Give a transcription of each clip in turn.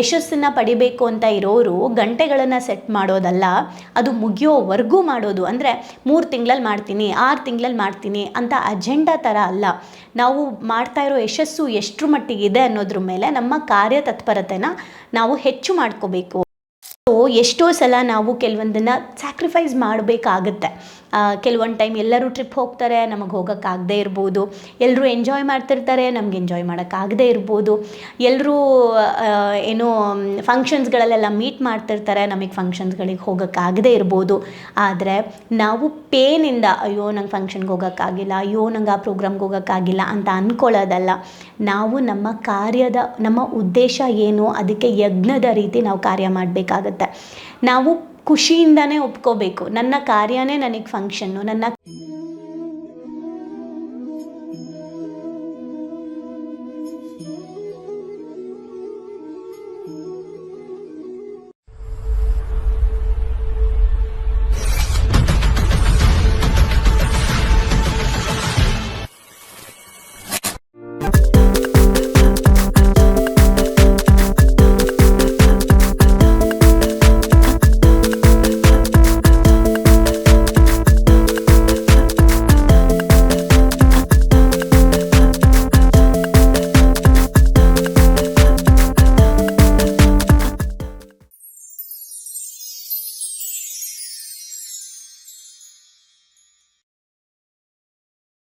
ಯಶಸ್ಸನ್ನು ಪಡಿಬೇಕು ಅಂತ ಇರೋರು ಗಂಟೆಗಳನ್ನು ಸೆಟ್ ಮಾಡೋದಲ್ಲ, ಅದು ಮುಗಿಯೋವರೆಗೂ ಮಾಡೋದು. ಅಂದರೆ ಮೂರು ತಿಂಗಳಲ್ಲಿ ಮಾಡ್ತೀನಿ, ಆರು ತಿಂಗಳಲ್ಲಿ ಮಾಡ್ತೀನಿ ಅಂತ ಅಜೆಂಡಾ ಥರ ಅಲ್ಲ. ನಾವು ಮಾಡ್ತಾ ಇರೋ ಯಶಸ್ಸು ಎಷ್ಟರ ಮಟ್ಟಿಗಿದೆ ಅನ್ನೋದ್ರ ಮೇಲೆ ನಮ್ಮ ಕಾರ್ಯತತ್ಪರತೆನ ನಾವು ಹೆಚ್ಚು ಮಾಡ್ಕೋಬೇಕು. ಸೊ ಎಷ್ಟೋ ಸಲ ನಾವು ಕೆಲವೊಂದನ್ನು ಸ್ಯಾಕ್ರಿಫೈಸ್ ಮಾಡಬೇಕಾಗತ್ತೆ. ಕೆಲವೊಂದು ಟೈಮ್ ಎಲ್ಲರೂ ಟ್ರಿಪ್ ಹೋಗ್ತಾರೆ, ನಮಗೆ ಹೋಗೋಕ್ಕಾಗದೇ ಇರ್ಬೋದು. ಎಲ್ಲರೂ ಎಂಜಾಯ್ ಮಾಡ್ತಿರ್ತಾರೆ, ನಮ್ಗೆ ಎಂಜಾಯ್ ಮಾಡೋಕ್ಕಾಗದೇ ಇರ್ಬೋದು. ಎಲ್ಲರೂ ಏನು ಫಂಕ್ಷನ್ಸ್ಗಳಲ್ಲೆಲ್ಲ ಮೀಟ್ ಮಾಡ್ತಿರ್ತಾರೆ, ನಮಗೆ ಫಂಕ್ಷನ್ಸ್ಗಳಿಗೆ ಹೋಗೋಕ್ಕಾಗದೇ ಇರ್ಬೋದು. ಆದರೆ, ನಾವು ಪೇನಿಂದ ಅಯ್ಯೋ, ನಂಗೆ ಫಂಕ್ಷನ್ಗೆ ಹೋಗೋಕ್ಕಾಗಿಲ್ಲ ಅಯ್ಯೋ, ನಂಗೆ ಆ ಪ್ರೋಗ್ರಾಮ್ಗೆ ಹೋಗೋಕ್ಕಾಗಿಲ್ಲ ಅಂತ ಅಂದ್ಕೊಳ್ಳೋದಲ್ಲ ನಾವು ನಮ್ಮ ಕಾರ್ಯದ, ನಮ್ಮ ಉದ್ದೇಶ ಏನು, ಅದಕ್ಕೆ ಯಜ್ಞದ ರೀತಿ ನಾವು ಕಾರ್ಯ ಮಾಡಬೇಕಾಗತ್ತೆ. ನಾವು ಖುಷಿಯಿಂದನೇ ಒಪ್ಕೋಬೇಕು. ನನ್ನ ಕಾರ್ಯನೇ ನನಗೆ ಫಂಕ್ಷನ್ನು ನನ್ನ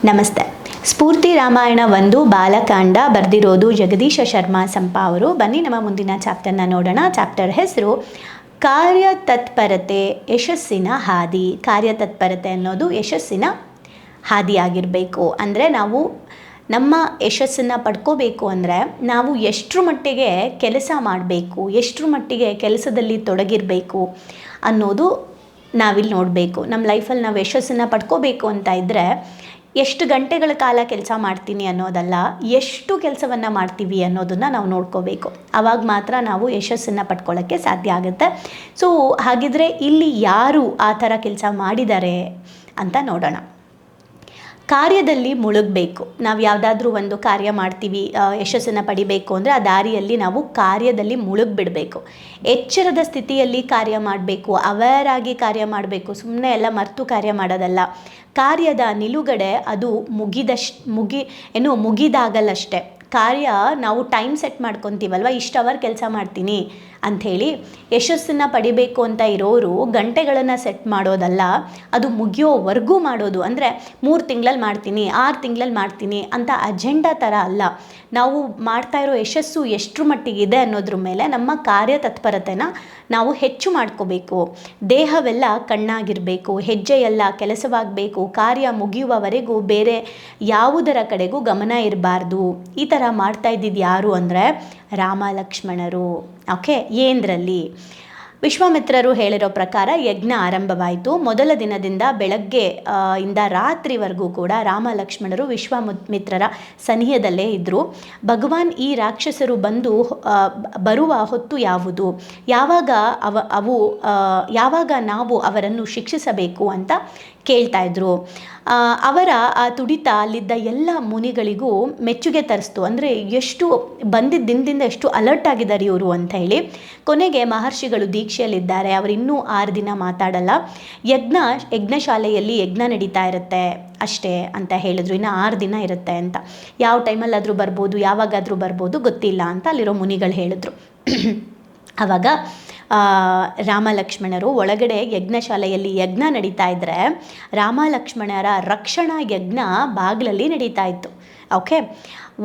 ನಮಸ್ತೆ. ಸ್ಫೂರ್ತಿ ರಾಮಾಯಣ ಒಂದು ಬಾಲಕಾಂಡ ಬರೆದಿರೋದು ಜಗದೀಶ ಶರ್ಮಾ ಸಂಪ ಅವರು. ಬನ್ನಿ ನಮ್ಮ ಮುಂದಿನ ಚಾಪ್ಟರ್ನ ನೋಡೋಣ. ಚಾಪ್ಟರ್ ಹೆಸರು ಕಾರ್ಯತತ್ಪರತೆ ಯಶಸ್ಸಿನ ಹಾದಿ. ಕಾರ್ಯತತ್ಪರತೆ ಅನ್ನೋದು ಯಶಸ್ಸಿನ ಹಾದಿಯಾಗಿರಬೇಕು ಅಂದರೆ ನಾವು ನಮ್ಮ ಯಶಸ್ಸನ್ನು ಪಡ್ಕೋಬೇಕು ಅಂದರೆ ನಾವು ಎಷ್ಟರ ಮಟ್ಟಿಗೆ ಕೆಲಸ ಮಾಡಬೇಕು, ಎಷ್ಟರ ಮಟ್ಟಿಗೆ ಕೆಲಸದಲ್ಲಿ ತೊಡಗಿರಬೇಕು ಅನ್ನೋದು ನಾವಿಲ್ಲಿ ನೋಡಬೇಕು. ನಮ್ಮ ಲೈಫಲ್ಲಿ ನಾವು ಯಶಸ್ಸನ್ನು ಪಡ್ಕೋಬೇಕು ಅಂತ ಇದ್ದರೆ ಎಷ್ಟು ಗಂಟೆಗಳ ಕಾಲ ಕೆಲಸ ಮಾಡ್ತೀನಿ ಅನ್ನೋದಲ್ಲ, ಎಷ್ಟು ಕೆಲಸವನ್ನು ಮಾಡ್ತೀವಿ ಅನ್ನೋದನ್ನು ನಾವು ನೋಡ್ಕೋಬೇಕು. ಆವಾಗ ಮಾತ್ರ ನಾವು ಯಶಸ್ಸನ್ನು ಪಡ್ಕೊಳ್ಳೋಕ್ಕೆ ಸಾಧ್ಯ ಆಗುತ್ತೆ. ಸೊ ಹಾಗಿದ್ರೆ ಇಲ್ಲಿ ಯಾರು ಆ ಥರ ಕೆಲಸ ಮಾಡಿದ್ದಾರೆ ಅಂತ ನೋಡೋಣ. ಕಾರ್ಯದಲ್ಲಿ ಮುಳುಗಬೇಕು. ನಾವು ಯಾವುದಾದ್ರೂ ಒಂದು ಕಾರ್ಯ ಮಾಡ್ತೀವಿ ಯಶಸ್ಸನ್ನು ಪಡಿಬೇಕು ಅಂದರೆ ಆ ದಾರಿಯಲ್ಲಿ ನಾವು ಕಾರ್ಯದಲ್ಲಿ ಮುಳುಗ್ಬಿಡಬೇಕು. ಎಚ್ಚರದ ಸ್ಥಿತಿಯಲ್ಲಿ ಕಾರ್ಯ ಮಾಡಬೇಕು ಅವೇರ್ ಆಗಿ ಕಾರ್ಯ ಮಾಡಬೇಕು ಸುಮ್ಮನೆ ಎಲ್ಲ ಮರೆತು ಕಾರ್ಯ ಮಾಡೋದಲ್ಲ. ಕಾರ್ಯದ ನಿಲುಗಡೆ ಅದು ಮುಗಿದಷ್ಟು ಮುಗಿ, ಏನು ಮುಗಿದಾಗಲ್ಲಷ್ಟೇ ಕಾರ್ಯ ನಾವು ಟೈಮ್ ಸೆಟ್ ಮಾಡ್ಕೊತೀವಲ್ವ? ಇಷ್ಟು ಅವರ್ ಕೆಲಸ ಮಾಡ್ತೀನಿ. ಅಂಥೇಳಿ ಯಶಸ್ಸನ್ನು ಪಡಿಬೇಕು ಅಂತ ಇರೋರು ಗಂಟೆಗಳನ್ನು ಸೆಟ್ ಮಾಡೋದಲ್ಲ, ಅದು ಮುಗಿಯೋವರೆಗೂ ಮಾಡೋದು. ಅಂದರೆ ಮೂರು ತಿಂಗಳಲ್ಲಿ ಮಾಡ್ತೀನಿ, ಆರು ತಿಂಗಳಲ್ಲಿ ಮಾಡ್ತೀನಿ ಅಂತ ಅಜೆಂಡಾ ಥರ ಅಲ್ಲ. ನಾವು ಮಾಡ್ತಾ ಇರೋ ಯಶಸ್ಸು ಎಷ್ಟರ ಮಟ್ಟಿಗಿದೆ ಅನ್ನೋದ್ರ ಮೇಲೆ ನಮ್ಮ ಕಾರ್ಯ ತತ್ಪರತೆನ ನಾವು ಹೆಚ್ಚು ಮಾಡ್ಕೋಬೇಕು. ದೇಹವೆಲ್ಲ ಕಣ್ಣಾಗಿರಬೇಕು, ಹೆಜ್ಜೆಯೆಲ್ಲ ಕೆಲಸವಾಗಬೇಕು, ಕಾರ್ಯ ಮುಗಿಯುವವರೆಗೂ ಬೇರೆ ಯಾವುದರ ಕಡೆಗೂ ಗಮನ ಇರಬಾರ್ದು. ಈ ಥರ ಮಾಡ್ತಾ ಇದ್ದಿದ್ದು ಯಾರು ಅಂದರೆ ರಾಮ ಲಕ್ಷ್ಮಣರು ಓಕೆ ಏಂದ್ರಲ್ಲಿ? ವಿಶ್ವಾಮಿತ್ರರು ಹೇಳಿರೋ ಪ್ರಕಾರ ಯಜ್ಞ ಆರಂಭವಾಯಿತು. ಮೊದಲ ದಿನದಿಂದ ಬೆಳಗ್ಗೆ ಇಂದ ರಾತ್ರಿವರೆಗೂ ಕೂಡ ರಾಮ ಲಕ್ಷ್ಮಣರು ವಿಶ್ವಾಮಿತ್ರರ ಸನಿಹದಲ್ಲೇ ಇದ್ದರು ಭಗವಾನ್ ಈ ರಾಕ್ಷಸರು ಬಂದು ಬರುವ ಹೊತ್ತು ಯಾವುದು? ಯಾವಾಗ ಅವ, ಅವು ಯಾವಾಗ ನಾವು ಅವರನ್ನು ಶಿಕ್ಷಿಸಬೇಕು ಅಂತ ಕೇಳ್ತಾ ಇದ್ರು ಅವರ, ಆ, ತುಡಿತ ಅಲ್ಲಿದ್ದ ಎಲ್ಲ ಮುನಿಗಳಿಗೂ ಮೆಚ್ಚುಗೆ ತರಿಸ್ತು. ಅಂದರೆ ಎಷ್ಟು ಬಂದಿದ್ದ ದಿನದಿಂದ ಎಷ್ಟು ಅಲರ್ಟ್ ಆಗಿದ್ದಾರೆ ಇವರು ಅಂತ ಹೇಳಿ. ಕೊನೆಗೆ ಮಹರ್ಷಿಗಳು ದೀಕ್ಷೆಯಲ್ಲಿದ್ದಾರೆ. ಅವರು ಇನ್ನೂ ಆರು ದಿನ ಮಾತಾಡಲ್ಲ. ಯಜ್ಞ, ಯಜ್ಞಶಾಲೆಯಲ್ಲಿ ಯಜ್ಞ ನಡೀತಾ ಇರುತ್ತೆ ಅಷ್ಟೇ ಅಂತ ಹೇಳಿದ್ರು. ಇನ್ನು ಆರು ದಿನ ಇರುತ್ತೆ ಅಂತ. ಯಾವ ಟೈಮಲ್ಲಾದರೂ ಬರ್ಬೋದು, ಯಾವಾಗಾದರೂ ಬರ್ಬೋದು, ಗೊತ್ತಿಲ್ಲ ಅಂತ ಅಲ್ಲಿರೋ ಮುನಿಗಳು ಹೇಳಿದ್ರು. ಆವಾಗ ರಾಮ ಲಕ್ಷ್ಮಣರು ಒಳಗಡೆ ಯಜ್ಞಶಾಲೆಯಲ್ಲಿ ಯಜ್ಞ ನಡೀತಾ ಇದ್ದರೆ ರಾಮ ಲಕ್ಷ್ಮಣರ ರಕ್ಷಣಾ ಯಜ್ಞ ಬಾಗಿಲಲ್ಲಿ ನಡೀತಾ ಇತ್ತು. ಓಕೆ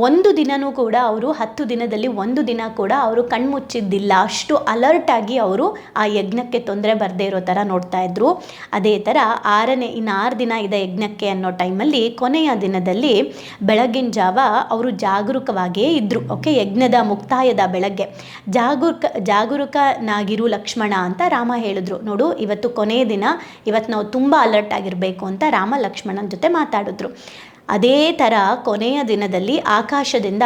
ಒಂದು ದಿನನೂ ಕೂಡ ಅವರು ಹತ್ತು ದಿನದಲ್ಲಿ ಒಂದು ದಿನ ಕೂಡ ಅವರು ಕಣ್ಮುಚ್ಚಿದ್ದಿಲ್ಲ. ಅಷ್ಟು ಅಲರ್ಟ್ ಆಗಿ ಅವರು ಆ ಯಜ್ಞಕ್ಕೆ ತೊಂದರೆ ಬರದೇ ಇರೋ ಥರ ನೋಡ್ತಾ ಇದ್ರು. ಅದೇ ಥರ ಆರನೇ, ಇನ್ನು ಆರು ದಿನ ಇದೆ ಯಜ್ಞಕ್ಕೆ ಅನ್ನೋ ಟೈಮಲ್ಲಿ ಕೊನೆಯ ದಿನದಲ್ಲಿ ಬೆಳಗಿನ ಜಾವ ಅವರು ಜಾಗರೂಕವಾಗಿಯೇ ಇದ್ದರು ಓಕೆ ಯಜ್ಞದ ಮುಕ್ತಾಯದ ಬೆಳಗ್ಗೆ. ಜಾಗರೂಕ, ಜಾಗರೂಕನಾಗಿರು ಲಕ್ಷ್ಮಣ ಅಂತ ರಾಮ ಹೇಳಿದ್ರು. ನೋಡು, ಇವತ್ತು ಕೊನೆಯ ದಿನ, ಇವತ್ತು ನಾವು ತುಂಬ ಅಲರ್ಟ್ ಆಗಿರಬೇಕು ಅಂತ ರಾಮ ಲಕ್ಷ್ಮಣನ ಜೊತೆ ಮಾತಾಡಿದ್ರು. ಅದೇ ಥರ ಕೊನೆಯ ದಿನದಲ್ಲಿ ಆಕಾಶದಿಂದ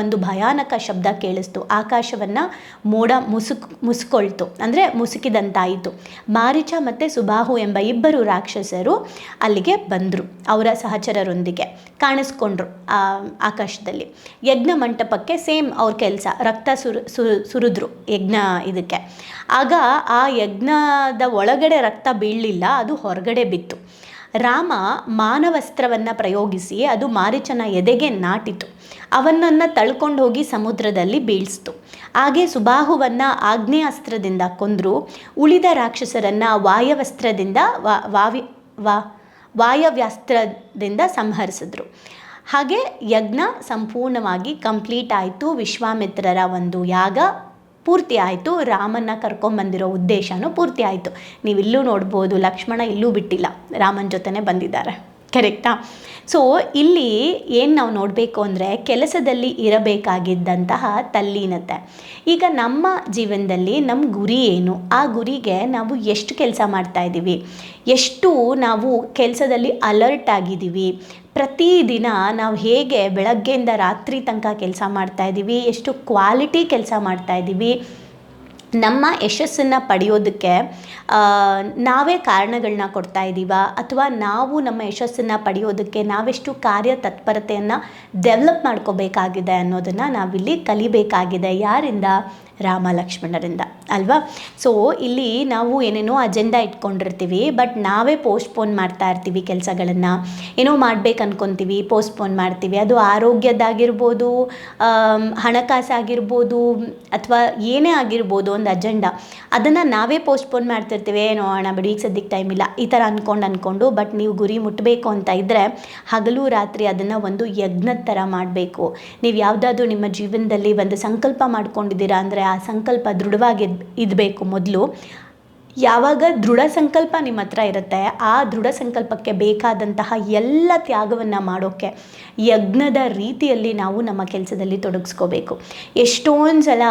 ಒಂದು ಭಯಾನಕ ಶಬ್ದ ಕೇಳಿಸ್ತು. ಆಕಾಶವನ್ನು ಮೋಡ ಮುಸುಕ್, ಮುಸುಕೊಳ್ತು. ಅಂದರೆ ಮುಸುಕಿದಂತಾಯಿತು. ಮಾರಿಚ ಮತ್ತು ಸುಬಾಹು ಎಂಬ ಇಬ್ಬರು ರಾಕ್ಷಸರು ಅಲ್ಲಿಗೆ ಬಂದರು, ಅವರ ಸಹಚರರೊಂದಿಗೆ ಕಾಣಿಸ್ಕೊಂಡ್ರು ಆಕಾಶದಲ್ಲಿ. ಯಜ್ಞ ಮಂಟಪಕ್ಕೆ ಸೇಮ್ ಅವ್ರ ಕೆಲಸ, ರಕ್ತ ಸುರು ಸುರಿದ್ರು ಯಜ್ಞ ಇದಕ್ಕೆ. ಆಗ ಆ ಯಜ್ಞದ ಒಳಗಡೆ ರಕ್ತ ಬೀಳಲಿಲ್ಲ, ಅದು ಹೊರಗಡೆ ಬಿತ್ತು. ರಾಮ ಮಾನವಸ್ತ್ರವನ್ನು ಪ್ರಯೋಗಿಸಿ ಅದು ಮಾರಿಚನ ಎದೆಗೆ ನಾಟಿತು. ಅವನನ್ನು ತಳ್ಕೊಂಡು ಹೋಗಿ ಸಮುದ್ರದಲ್ಲಿ ಬೀಳಿಸ್ತು. ಹಾಗೆ ಸುಬಾಹುವನ್ನು ಆಗ್ನೇಯಾಸ್ತ್ರದಿಂದ ಕೊಂದರು. ಉಳಿದ ರಾಕ್ಷಸರನ್ನು ವಾಯವಸ್ತ್ರದಿಂದ ವಾವಿ, ವಾ, ವಾಯವ್ಯಾಸ್ತ್ರದಿಂದ ಸಂಹರಿಸಿದ್ರು. ಹಾಗೆ ಯಜ್ಞ ಸಂಪೂರ್ಣವಾಗಿ ಕಂಪ್ಲೀಟ್ ಆಯಿತು. ವಿಶ್ವಾಮಿತ್ರರ ಒಂದು ಯಾಗ ಪೂರ್ತಿ ಆಯಿತು, ರಾಮನ್ನ ಕರ್ಕೊಂಬಂದಿರೋ ಉದ್ದೇಶನೂ ಪೂರ್ತಿ ಆಯಿತು. ನೀವು ಇಲ್ಲೂ ನೋಡ್ಬೋದು, ಲಕ್ಷ್ಮಣ ಇಲ್ಲೂ ಬಿಟ್ಟಿಲ್ಲ, ರಾಮನ ಜೊತೆನೇ ಬಂದಿದ್ದಾರೆ. ಕರೆಕ್ಟಾ ಸೊ ಇಲ್ಲಿ ಏನು ನಾವು ನೋಡಬೇಕು ಅಂದರೆ, ಕೆಲಸದಲ್ಲಿ ಇರಬೇಕಾಗಿದ್ದಂತಹ ತಲ್ಲೀನತೆ. ಈಗ ನಮ್ಮ ಜೀವನದಲ್ಲಿ ನಮ್ಮ ಗುರಿ ಏನು? ಆ ಗುರಿಗೆ ನಾವು ಎಷ್ಟು ಕೆಲಸ ಮಾಡ್ತಾ ಇದ್ದೀವಿ ಎಷ್ಟು ನಾವು ಕೆಲಸದಲ್ಲಿ ಅಲರ್ಟ್ ಆಗಿದ್ದೀವಿ ಪ್ರತಿದಿನ ನಾವು ಹೇಗೆ ಬೆಳಗ್ಗೆಯಿಂದ ರಾತ್ರಿ ತನಕ ಕೆಲಸ ಮಾಡ್ತಾ ಇದ್ದೀವಿ, ಎಷ್ಟು ಕ್ವಾಲಿಟಿ ಕೆಲಸ ಮಾಡ್ತಾ ಇದ್ದೀವಿ, ನಮ್ಮ ಯಶಸ್ಸನ್ನು ಪಡೆಯೋದಕ್ಕೆ ನಾವೇ ಕಾರಣಗಳನ್ನ ಕೊಡ್ತಾ ಇದ್ದೀವ? ಅಥವಾ ನಾವು ನಮ್ಮ ಯಶಸ್ಸನ್ನು ಪಡೆಯೋದಕ್ಕೆ ನಾವೆಷ್ಟು ಕಾರ್ಯ ತತ್ಪರತೆಯನ್ನು ಡೆವಲಪ್ ಮಾಡ್ಕೋಬೇಕಾಗಿದೆ ಅನ್ನೋದನ್ನು ನಾವಿಲ್ಲಿ ಕಲಿಬೇಕಾಗಿದೆ. ಯಾರಿಂದ? ರಾಮ ಲಕ್ಷ್ಮಣರಿಂದ, ಅಲ್ವಾ? ಸೊ ಇಲ್ಲಿ ನಾವು ಏನೇನೋ ಅಜೆಂಡಾ ಇಟ್ಕೊಂಡಿರ್ತೀವಿ ಬಟ್ ನಾವೇ ಪೋಸ್ಟ್ಪೋನ್ ಮಾಡ್ತಾ ಇರ್ತೀವಿ ಕೆಲಸಗಳನ್ನು. ಏನೋ ಮಾಡ್ಬೇಕು ಅನ್ಕೊತೀವಿ ಪೋಸ್ಟ್ಪೋನ್ ಮಾಡ್ತೀವಿ. ಅದು ಆರೋಗ್ಯದ್ದಾಗಿರ್ಬೋದು ಹಣಕಾಸಾಗಿರ್ಬೋದು, ಅಥವಾ ಏನೇ ಆಗಿರ್ಬೋದು ಒಂದು ಅಜೆಂಡಾ ಅದನ್ನು ನಾವೇ ಪೋಸ್ಟ್ಪೋನ್ ಮಾಡ್ತಿರ್ತೀವಿ, ಏನೋ ಹಣ ಬಿಡಿ, ಈಗ ಸದ್ಯಕ್ಕೆ ಟೈಮ್ ಇಲ್ಲ, ಈ ಥರ ಅಂದ್ಕೊಂಡು ಅಂದ್ಕೊಂಡು ಬಟ್ ನೀವು ಗುರಿ ಮುಟ್ಟಬೇಕು ಅಂತ ಇದ್ದರೆ ಹಗಲು ರಾತ್ರಿ ಅದನ್ನು ಒಂದು ಯಜ್ಞದ ಥರ ಮಾಡಬೇಕು. ನೀವು ಯಾವುದಾದ್ರೂ ನಿಮ್ಮ ಜೀವನದಲ್ಲಿ ಒಂದು ಸಂಕಲ್ಪ ಮಾಡ್ಕೊಂಡಿದ್ದೀರಾ ಅಂದರೆ ಆ ಸಂಕಲ್ಪ ದೃಢವಾಗಿ ಇರಬೇಕು ಮೊದಲು. ಯಾವಾಗ ದೃಢ ಸಂಕಲ್ಪ ನಿಮ್ಮ ಹತ್ರ ಇರುತ್ತೆ, ಆ ದೃಢ ಸಂಕಲ್ಪಕ್ಕೆ ಬೇಕಾದಂತಹ ಎಲ್ಲ ತ್ಯಾಗವನ್ನು ಮಾಡೋಕ್ಕೆ ಯಜ್ಞದ ರೀತಿಯಲ್ಲಿ ನಾವು ನಮ್ಮ ಕೆಲಸದಲ್ಲಿ ತೊಡಗಿಸ್ಕೋಬೇಕು. ಎಷ್ಟೊಂದು ಸಲ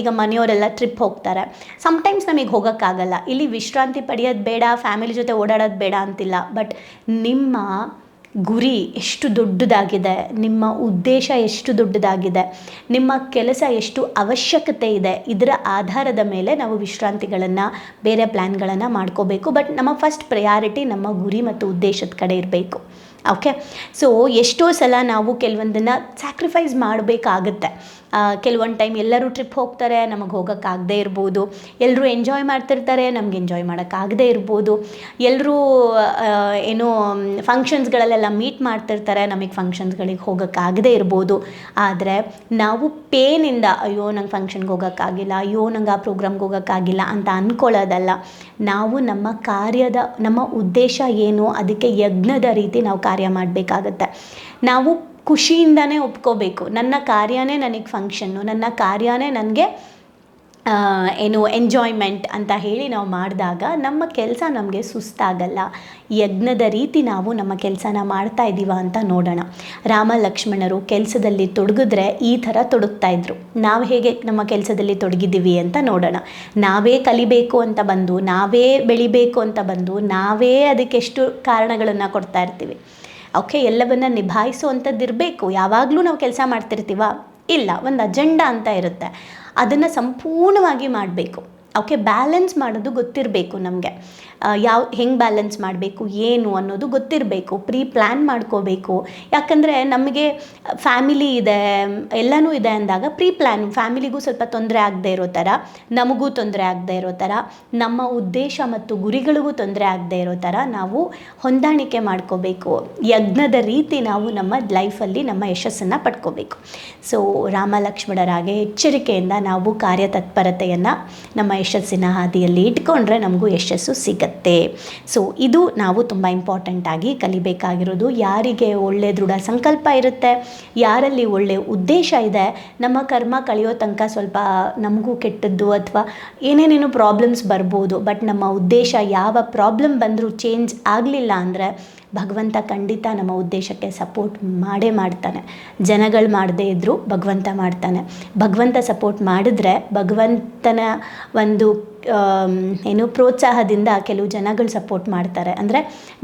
ಈಗ ಮನೆಯವರೆಲ್ಲ ಟ್ರಿಪ್ ಹೋಗ್ತಾರೆ. ಸಮ್ಟೈಮ್ಸ್ ನಮಗೆ ಹೋಗೋಕ್ಕಾಗಲ್ಲ. ಇಲ್ಲಿ ವಿಶ್ರಾಂತಿ ಪಡೆಯೋದು ಬೇಡ ಫ್ಯಾಮಿಲಿ ಜೊತೆ ಓಡಾಡೋದು ಬೇಡ ಅಂತಿಲ್ಲ. ಬಟ್ ನಿಮ್ಮ ಗುರಿ ಎಷ್ಟು ದೊಡ್ಡದಾಗಿದೆ, ನಿಮ್ಮ ಉದ್ದೇಶ ಎಷ್ಟು ದೊಡ್ಡದಾಗಿದೆ, ನಿಮ್ಮ ಕೆಲಸ ಎಷ್ಟು ಅವಶ್ಯಕತೆ ಇದೆ, ಇದರ ಆಧಾರದ ಮೇಲೆ ನಾವು ವಿಶ್ರಾಂತಿಗಳನ್ನು, ಬೇರೆ ಪ್ಲ್ಯಾನ್ಗಳನ್ನು ಮಾಡ್ಕೋಬೇಕು. ಬಟ್ ನಮ್ಮ ಫಸ್ಟ್ ಪ್ರಯಾರಿಟಿ ನಮ್ಮ ಗುರಿ ಮತ್ತು ಉದ್ದೇಶದ ಕಡೆ ಇರಬೇಕು. ಓಕೆ ಸೊ ಎಷ್ಟೋ ಸಲ ನಾವು ಕೆಲವೊಂದನ್ನು ಸ್ಯಾಕ್ರಿಫೈಸ್ ಮಾಡಬೇಕಾಗತ್ತೆ. ಕೆಲವೊಂದು ಟೈಮ್ ಎಲ್ಲರೂ ಟ್ರಿಪ್ ಹೋಗ್ತಾರೆ, ನಮಗೆ ಹೋಗೋಕ್ಕಾಗದೇ ಇರ್ಬೋದು. ಎಲ್ಲರೂ ಎಂಜಾಯ್ ಮಾಡ್ತಿರ್ತಾರೆ, ನಮ್ಗೆ ಎಂಜಾಯ್ ಮಾಡೋಕ್ಕಾಗದೇ ಇರ್ಬೋದು. ಎಲ್ಲರೂ ಏನು ಫಂಕ್ಷನ್ಸ್ಗಳಲ್ಲೆಲ್ಲ ಮೀಟ್ ಮಾಡ್ತಿರ್ತಾರೆ, ನಮಗೆ ಫಂಕ್ಷನ್ಸ್ಗಳಿಗೆ ಹೋಗೋಕ್ಕಾಗದೇ ಇರ್ಬೋದು. ಆದರೆ ನಾವು ಪೇನಿಂದ ಅಯ್ಯೋ, ನಂಗೆ ಫಂಕ್ಷನ್ಗೆ ಹೋಗೋಕ್ಕಾಗಿಲ್ಲ ಅಯ್ಯೋ, ನಂಗೆ ಆ ಪ್ರೋಗ್ರಾಮ್ಗೆ ಹೋಗೋಕ್ಕಾಗಿಲ್ಲ ಅಂತ ಅಂದ್ಕೊಳ್ಳೋದಲ್ಲ ನಾವು ನಮ್ಮ ಕಾರ್ಯದ, ನಮ್ಮ ಉದ್ದೇಶ ಏನು, ಅದಕ್ಕೆ ಯಜ್ಞದ ರೀತಿ ನಾವು ಕಾರ್ಯ ಮಾಡಬೇಕಾಗತ್ತೆ. ನಾವು ಖುಷಿಯಿಂದನೇ ಒಪ್ಕೋಬೇಕು. ನನ್ನ ಕಾರ್ಯನೇ ನನಗೆ ಫಂಕ್ಷನ್ನು ನನ್ನ ಕಾರ್ಯನೇ ನನಗೆ ಏನು ಎಂಜಾಯ್ಮೆಂಟ್ ಅಂತ ಹೇಳಿ ನಾವು ಮಾಡಿದಾಗ ನಮ್ಮ ಕೆಲಸ ನಮಗೆ ಸುಸ್ತಾಗಲ್ಲ. ಯಜ್ಞದ ರೀತಿ ನಾವು ನಮ್ಮ ಕೆಲಸನ ಮಾಡ್ತಾ ಇದ್ದೀವ ಅಂತ ನೋಡೋಣ. ರಾಮ ಲಕ್ಷ್ಮಣರು ಕೆಲಸದಲ್ಲಿ ತೊಡಗಿದ್ರೆ ಈ ಥರ ತೊಡಗ್ತಾ ಇದ್ರು. ನಾವು ಹೇಗೆ ನಮ್ಮ ಕೆಲಸದಲ್ಲಿ ತೊಡಗಿದ್ದೀವಿ ಅಂತ ನೋಡೋಣ. ನಾವೇ ಕಲಿಬೇಕು ಅಂತ ಬಂದು, ನಾವೇ ಬೆಳಿಬೇಕು ಅಂತ ಬಂದು, ನಾವೇ ಅದಕ್ಕೆಷ್ಟು ಕಾರಣಗಳನ್ನು ಕೊಡ್ತಾ ಇರ್ತೀವಿ. ಓಕೆ, ಎಲ್ಲವನ್ನು ನಿಭಾಯಿಸುವಂಥದ್ದು ಇರಬೇಕು ಯಾವಾಗಲೂ ನಾವು ಕೆಲಸ ಮಾಡ್ತಿರ್ತೀವ? ಇಲ್ಲ, ಒಂದು ಅಜೆಂಡಾ ಅಂತ ಇರುತ್ತೆ. ಅದನ್ನು ಸಂಪೂರ್ಣವಾಗಿ ಮಾಡಬೇಕು. ಓಕೆ ಬ್ಯಾಲೆನ್ಸ್ ಮಾಡೋದು ಗೊತ್ತಿರಬೇಕು ನಮಗೆ. ಯಾವ, ಹೆಂಗೆ ಬ್ಯಾಲೆನ್ಸ್ ಮಾಡಬೇಕು, ಏನು ಅನ್ನೋದು ಗೊತ್ತಿರಬೇಕು ಪ್ರೀ ಪ್ಲ್ಯಾನ್ ಮಾಡ್ಕೋಬೇಕು. ಯಾಕಂದರೆ ನಮಗೆ ಫ್ಯಾಮಿಲಿ ಇದೆ, ಎಲ್ಲನೂ ಇದೆ ಅಂದಾಗ ಪ್ರೀ ಪ್ಲ್ಯಾನ್ ಫ್ಯಾಮಿಲಿಗೂ ಸ್ವಲ್ಪ ತೊಂದರೆ ಆಗದೆ ಇರೋ ಥರ, ನಮಗೂ ತೊಂದರೆ ಆಗದೆ ಇರೋ ಥರ, ನಮ್ಮ ಉದ್ದೇಶ ಮತ್ತು ಗುರಿಗಳಿಗೂ ತೊಂದರೆ ಆಗದೆ ಇರೋ ಥರ ನಾವು ಹೊಂದಾಣಿಕೆ ಮಾಡ್ಕೋಬೇಕು. ಯಜ್ಞದ ರೀತಿ ನಾವು ನಮ್ಮ ಲೈಫಲ್ಲಿ ನಮ್ಮ ಯಶಸ್ಸನ್ನು ಪಡ್ಕೋಬೇಕು. ಸೊ ರಾಮ ಲಕ್ಷ್ಮಣರಾಗೆ ಎಚ್ಚರಿಕೆಯಿಂದ ನಾವು ಕಾರ್ಯತತ್ಪರತೆಯನ್ನು ನಮ್ಮ ಯಶಸ್ಸಿನ ಹಾದಿಯಲ್ಲಿ ಇಟ್ಕೊಂಡ್ರೆ ನಮಗೂ ಯಶಸ್ಸು ಸಿಗತ್ತೆ. ಸೊ ಇದು ನಾವು ತುಂಬ ಇಂಪಾರ್ಟೆಂಟಾಗಿ ಕಲಿಬೇಕಾಗಿರೋದು. ಯಾರಿಗೆ ಒಳ್ಳೆ ದೃಢ ಸಂಕಲ್ಪ ಇರುತ್ತೆ, ಯಾರಲ್ಲಿ ಒಳ್ಳೆ ಉದ್ದೇಶ ಇದೆ, ನಮ್ಮ ಕರ್ಮ ಕಳೆಯೋ ತನಕ ಸ್ವಲ್ಪ ನಮಗೂ ಕೆಟ್ಟದ್ದು ಅಥವಾ ಏನೇನೇನು ಪ್ರಾಬ್ಲಮ್ಸ್ ಬರ್ಬೋದು ಬಟ್ ನಮ್ಮ ಉದ್ದೇಶ ಯಾವ ಪ್ರಾಬ್ಲಮ್ ಬಂದರೂ ಚೇಂಜ್ ಆಗಲಿಲ್ಲ ಅಂದರೆ ಭಗವಂತ ಖಂಡಿತ ನಮ್ಮ ಉದ್ದೇಶಕ್ಕೆ ಸಪೋರ್ಟ್ ಮಾಡೇ ಮಾಡ್ತಾನೆ. ಜನಗಳು ಮಾಡದೇ ಇದ್ದರೂ ಭಗವಂತ ಮಾಡ್ತಾನೆ. ಭಗವಂತ ಸಪೋರ್ಟ್ ಮಾಡಿದ್ರೆ ಭಗವಂತನ ಒಂದು ಏನು ಪ್ರೋತ್ಸಾಹದಿಂದ ಕೆಲವು ಜನಗಳು ಸಪೋರ್ಟ್ ಮಾಡ್ತಾರೆ. ಅಂದರೆ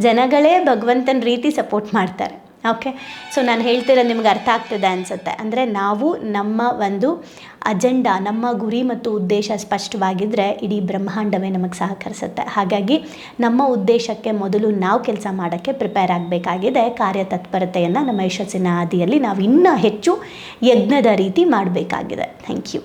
ಜನಗಳೇ ಭಗವಂತನ ರೀತಿ ಸಪೋರ್ಟ್ ಮಾಡ್ತಾರೆ. ಓಕೆ ಸೊ ನಾನು ಹೇಳ್ತಿರೋದು ನಿಮ್ಗೆ ಅರ್ಥ ಆಗ್ತಿದೆ ಅನಿಸುತ್ತೆ. ಅಂದರೆ ನಾವು ನಮ್ಮ ಒಂದು ಅಜೆಂಡಾ ನಮ್ಮ ಗುರಿ ಮತ್ತು ಉದ್ದೇಶ ಸ್ಪಷ್ಟವಾಗಿದ್ದರೆ ಇಡೀ ಬ್ರಹ್ಮಾಂಡವೇ ನಮಗೆ ಸಹಕರಿಸುತ್ತೆ. ಹಾಗಾಗಿ ನಮ್ಮ ಉದ್ದೇಶಕ್ಕೆ ಮೊದಲು ನಾವು ಕೆಲಸ ಮಾಡೋಕ್ಕೆ ಪ್ರಿಪೇರ್ ಆಗಬೇಕಾಗಿದೆ ಕಾರ್ಯತತ್ಪರತೆಯನ್ನು ನಮ್ಮ ಯಶಸ್ಸಿನ ಹಾದಿಯಲ್ಲಿ ನಾವು ಇನ್ನೂ ಹೆಚ್ಚು ಯಜ್ಞದ ರೀತಿ ಮಾಡಬೇಕಾಗಿದೆ. Thank you